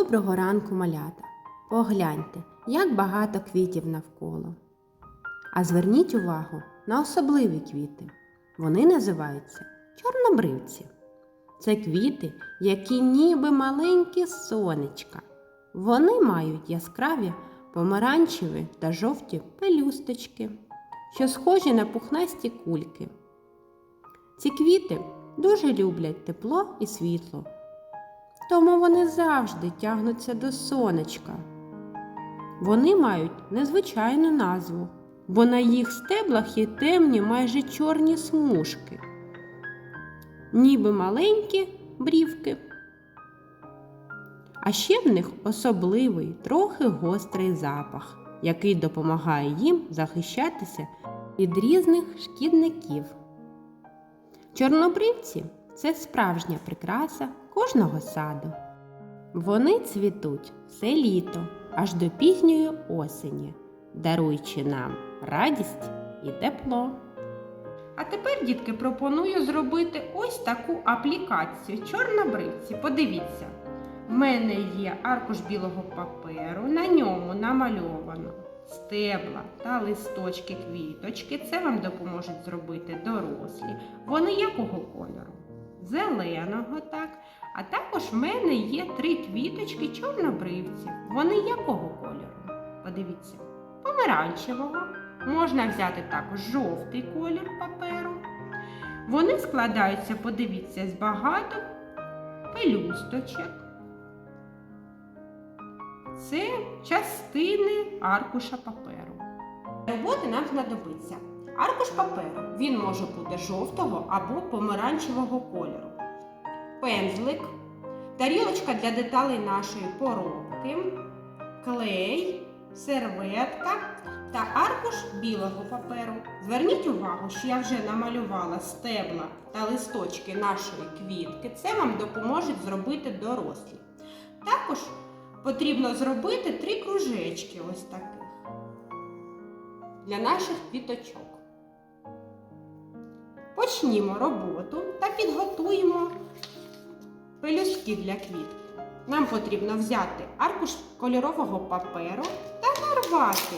Доброго ранку, малята! Погляньте, як багато квітів навколо. А зверніть увагу на особливі квіти. Вони називаються чорнобривці. Це квіти, які ніби маленькі сонечка. Вони мають яскраві помаранчеві та жовті пелюсточки, що схожі на пухнасті кульки. Ці квіти дуже люблять тепло і світло, тому вони завжди тягнуться до сонечка. Вони мають незвичайну назву, бо на їх стеблах є темні майже чорні смужки, ніби маленькі брівки. А ще в них особливий, трохи гострий запах, який допомагає їм захищатися від різних шкідників. Чорнобривці це справжня прикраса кожного саду. Вони цвітуть все літо аж до пізньої осені, даруючи нам радість і тепло. А тепер, дітки, пропоную зробити ось таку аплікацію чорнобривці. Подивіться, в мене є аркуш білого паперу, на ньому намальовано стебла та листочки квіточки. Це вам допоможуть зробити дорослі. Вони якого кольору? Зеленого, так. А також в мене є три квіточки чорнобривців. Вони якого кольору? Подивіться, помаранчевого. Можна взяти також жовтий колір паперу. Вони складаються, подивіться, з багато пелюсточок. Це частини аркуша паперу. Роботи нам знадобиться аркуш паперу. Він може бути жовтого або помаранчевого кольору. Пензлик, тарілочка для деталей нашої поробки, клей, серветка та аркуш білого паперу. Зверніть увагу, що я вже намалювала стебла та листочки нашої квітки. Це вам допоможе зробити дорослі. Також потрібно зробити три кружечки ось таких для наших квіточок. Почнімо роботу та підготуємо пелюстки для квітки. Нам потрібно взяти аркуш кольорового паперу та нарвати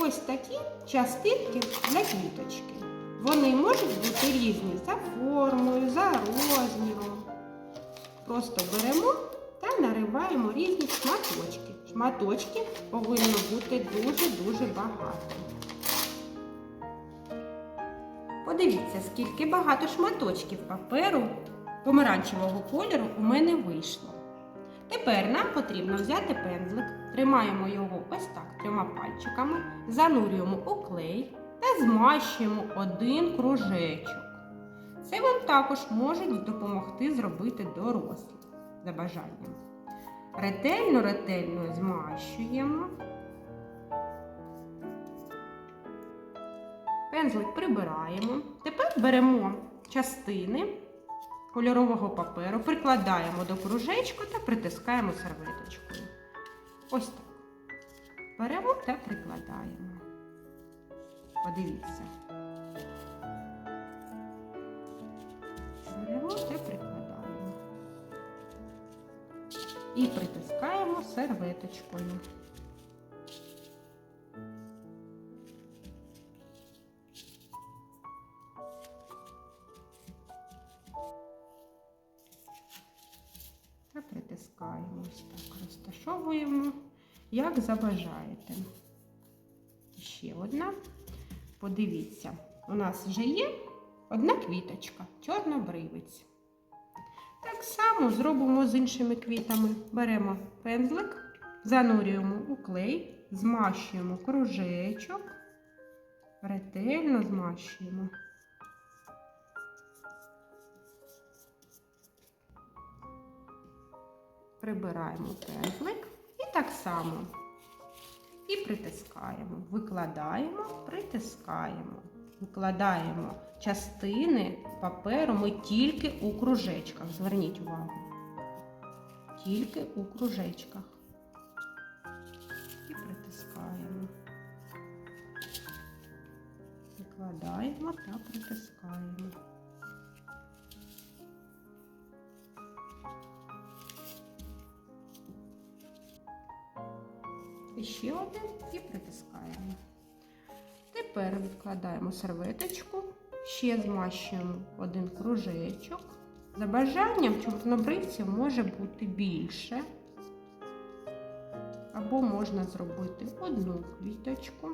ось такі частинки для квіточки. Вони можуть бути різні за формою, за розміром. Просто беремо та нариваємо різні шматочки. Шматочки повинно бути дуже-дуже багато. Подивіться, скільки багато шматочків паперу помаранчевого кольору у мене вийшло. Тепер нам потрібно взяти пензлик, тримаємо його ось так трьома пальчиками, занурюємо у клей та змащуємо один кружечок. Це вам також може допомогти зробити дорослі за бажанням. Ретельно, ретельно змащуємо. Пензлик прибираємо. Тепер беремо частини кольорового паперу, прикладаємо до кружечка та притискаємо серветочкою. Ось так. Беремо та прикладаємо. Подивіться. Беремо та прикладаємо. І притискаємо серветочкою. Притискаємо ось так, розташовуємо, як забажаєте. Ще одна. Подивіться, у нас вже є одна квіточка, чорнобривець. Так само зробимо з іншими квітами. Беремо пензлик, занурюємо у клей, змащуємо кружечок, ретельно змащуємо. Прибираємо пензлик і так само. І притискаємо, викладаємо, притискаємо, викладаємо частини паперу ми тільки у кружечках. Зверніть увагу. Тільки у кружечках. І притискаємо. Викладаємо та притискаємо. І ще один і притискаємо. Тепер відкладаємо серветочку, ще змащуємо один кружечок. За бажанням чорнобривців може бути більше. Або можна зробити одну квіточку.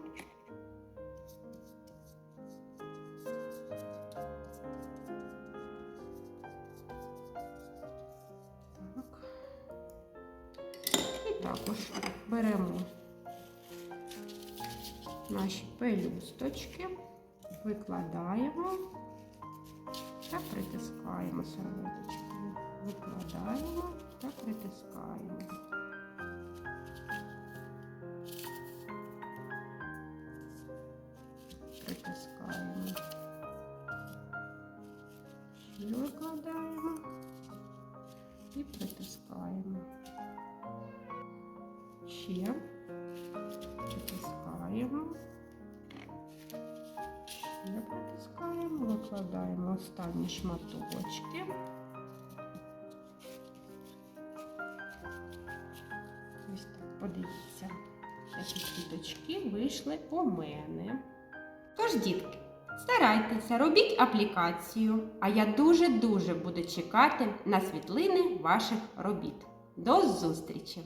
Також беремо наші пелюсточки, викладаємо та притискаємо серветочкою. Викладаємо та притискаємо. Притискаємо. Викладаємо і притискаємо. Ще притискаємо. Ще притискаємо, викладаємо останні шматочки. Ось так, подивіться, які квіточки вийшли у мене. Тож, дітки, старайтеся, робіть аплікацію, а я дуже-дуже буду чекати на світлини ваших робіт. До зустрічі!